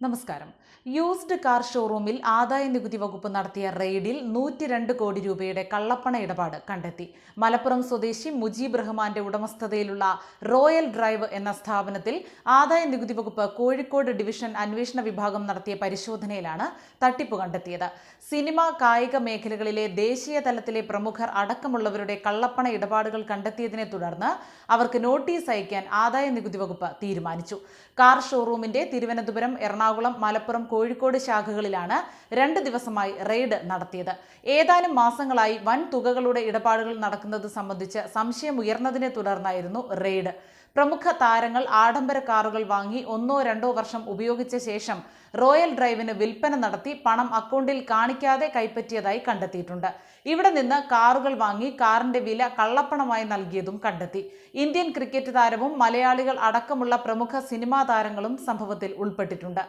നമസ്കാരം. Used car ഷോറൂമിൽ ആദായ നികുതി വകുപ്പ് നടത്തിയ റെയ്ഡിൽ നൂറ്റി രണ്ട് കോടി രൂപയുടെ കള്ളപ്പണ ഇടപാട് കണ്ടെത്തി. മലപ്പുറം സ്വദേശി മുജീബ് റഹ്മാന്റെ ഉടമസ്ഥതയിലുള്ള റോയൽ ഡ്രൈവ് എന്ന സ്ഥാപനത്തിൽ ആദായ നികുതി വകുപ്പ് കോഴിക്കോട് ഡിവിഷൻ അന്വേഷണ വിഭാഗം നടത്തിയ പരിശോധനയിലാണ് തട്ടിപ്പ് കണ്ടെത്തിയത്. സിനിമ കായിക മേഖലകളിലെ ദേശീയ തലത്തിലെ പ്രമുഖർ അടക്കമുള്ളവരുടെ കള്ളപ്പണ ഇടപാടുകൾ കണ്ടെത്തിയതിനെ തുടർന്ന് അവർക്ക് നോട്ടീസ് അയക്കാൻ ആദായ നികുതി വകുപ്പ് തീരുമാനിച്ചു. കാർ ഷോറൂമിന്റെ തിരുവനന്തപുരം എറണാകുളം മലപ്പുറം കോഴിക്കോട് ശാഖകളിലാണ് രണ്ട് ദിവസമായി റെയ്ഡ് നടത്തിയത്. ഏതാനും മാസങ്ങളായി വൻ തുകകളുടെ ഇടപാടുകൾ നടക്കുന്നത് സംബന്ധിച്ച് സംശയം ഉയർന്നതിനെ തുടർന്നായിരുന്നു റെയ്ഡ്. പ്രമുഖ താരങ്ങൾ ആഡംബര കാറുകൾ വാങ്ങി ഒന്നോ രണ്ടോ വർഷം ഉപയോഗിച്ച ശേഷം റോയൽ ഡ്രൈവിന് വിൽപ്പന നടത്തി പണം അക്കൗണ്ടിൽ കാണിക്കാതെ കൈപ്പറ്റിയതായി കണ്ടെത്തിയിട്ടുണ്ട്. ഇവിടെ നിന്ന് കാറുകൾ വാങ്ങി കാറിന്റെ വില കള്ളപ്പണമായി നൽകിയതും കണ്ടെത്തി. ഇന്ത്യൻ ക്രിക്കറ്റ് താരവും മലയാളികൾ അടക്കമുള്ള പ്രമുഖ സിനിമാ താരങ്ങളും സംഭവത്തിൽ ഉൾപ്പെട്ടിട്ടുണ്ട്.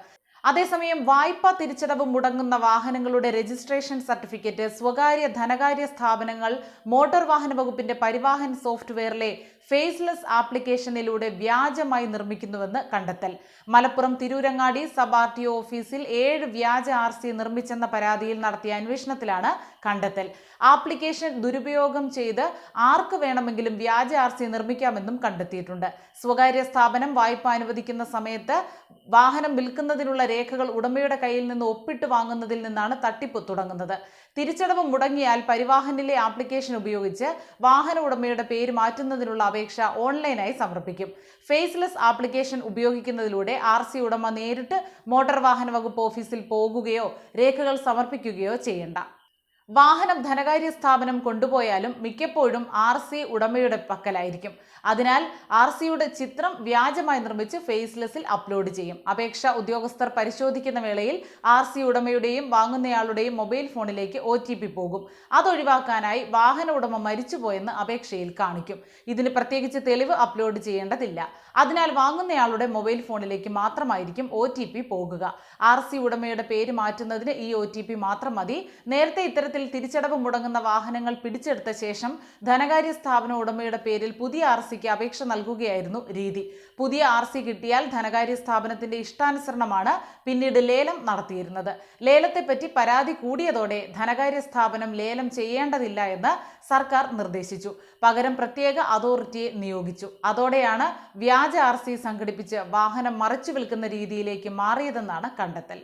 അതേസമയം വായ്പ തിരിച്ചടവ് മുടങ്ങുന്ന വാഹനങ്ങളുടെ രജിസ്ട്രേഷൻ സർട്ടിഫിക്കറ്റ് സ്വകാര്യ ധനകാര്യ സ്ഥാപനങ്ങൾ മോട്ടോർ വാഹന വകുപ്പിന്റെ പരിവാഹൻ സോഫ്റ്റ്വെയറിലെ ഫേസ്ലെസ് ആപ്ലിക്കേഷനിലൂടെ വ്യാജമായി നിർമ്മിക്കുന്നുവെന്ന് കണ്ടെത്തൽ. Malappuram Tirurangadi sub R T ഓഫീസിൽ ഏഴ് വ്യാജ ആർ സി നിർമ്മിച്ചെന്ന പരാതിയിൽ നടത്തിയ അന്വേഷണത്തിലാണ് കണ്ടെത്തൽ. ആപ്ലിക്കേഷൻ ദുരുപയോഗം ചെയ്ത് ആർക്ക് വേണമെങ്കിലും വ്യാജ ആർ സി നിർമ്മിക്കാമെന്നും കണ്ടെത്തിയിട്ടുണ്ട്. സ്വകാര്യ സ്ഥാപനം വായ്പ അനുവദിക്കുന്ന സമയത്ത് വാഹനം വിൽക്കുന്നതിനുള്ള രേഖകൾ ഉടമയുടെ കയ്യിൽ നിന്ന് ഒപ്പിട്ട് വാങ്ങുന്നതിൽ നിന്നാണ് തട്ടിപ്പ് തുടങ്ങുന്നത്. തിരിച്ചടവ് മുടങ്ങിയാൽ പരിവാഹനിലെ ആപ്ലിക്കേഷൻ ഉപയോഗിച്ച് വാഹന ഉടമയുടെ പേര് മാറ്റുന്നതിനുള്ള അപേക്ഷ ഓൺലൈനായി സമർപ്പിക്കും. ഫേസ്ലെസ് ആപ്ലിക്കേഷൻ ഉപയോഗിക്കുന്നതിലൂടെ ആർ സി ഉടമ നേരിട്ട് മോട്ടോർ വാഹന വകുപ്പ് ഓഫീസിൽ പോകുകയോ രേഖകൾ സമർപ്പിക്കുകയോ ചെയ്യേണ്ട. വാഹനം ധനകാര്യ സ്ഥാപനം കൊണ്ടുപോയാലും മിക്കപ്പോഴും ആർ സി ഉടമയുടെ പക്കലായിരിക്കും. അതിനാൽ ആർ സിയുടെ ചിത്രം വ്യാജമായി നിർമ്മിച്ച് ഫേസ്ലെസ്സിൽ അപ്ലോഡ് ചെയ്യും. അപേക്ഷ ഉദ്യോഗസ്ഥർ പരിശോധിക്കുന്ന വേളയിൽ ആർ സി ഉടമയുടെയും വാങ്ങുന്നയാളുടെയും മൊബൈൽ ഫോണിലേക്ക് ഒ ടി പി പോകും. അതൊഴിവാക്കാനായി വാഹന ഉടമ മരിച്ചുപോയെന്ന് അപേക്ഷയിൽ കാണിക്കും. ഇതിന് പ്രത്യേകിച്ച് തെളിവ് അപ്ലോഡ് ചെയ്യേണ്ടതില്ല. അതിനാൽ വാങ്ങുന്നയാളുടെ മൊബൈൽ ഫോണിലേക്ക് മാത്രമായിരിക്കും ഒ പോകുക. ആർ ഉടമയുടെ പേര് മാറ്റുന്നതിന് ഈ ഒ മാത്രം മതി. നേരത്തെ ഇത്തരത്തിൽ തിരിച്ചടവ് മുടങ്ങുന്ന വാഹനങ്ങൾ പിടിച്ചെടുത്ത ശേഷം ധനകാര്യ സ്ഥാപന ഉടമയുടെ പേരിൽ പുതിയ ആർ സിക്ക് അപേക്ഷ നൽകുകയായിരുന്നു രീതി. പുതിയ ആർ സി കിട്ടിയാൽ ധനകാര്യ സ്ഥാപനത്തിന്റെ ഇഷ്ടാനുസരണമാണ് പിന്നീട് ലേലം നടത്തിയിരുന്നത്. ലേലത്തെപ്പറ്റി പരാതി കൂടിയതോടെ ധനകാര്യ സ്ഥാപനം ലേലം ചെയ്യേണ്ടതില്ല എന്ന് സർക്കാർ നിർദ്ദേശിച്ചു. പകരം പ്രത്യേക അതോറിറ്റിയെ നിയോഗിച്ചു. അതോടെയാണ് വ്യാജ ആർ സി സംഘടിപ്പിച്ച് വാഹനം മറിച്ചു വിൽക്കുന്ന രീതിയിലേക്ക് മാറിയതെന്നാണ് കണ്ടെത്തൽ.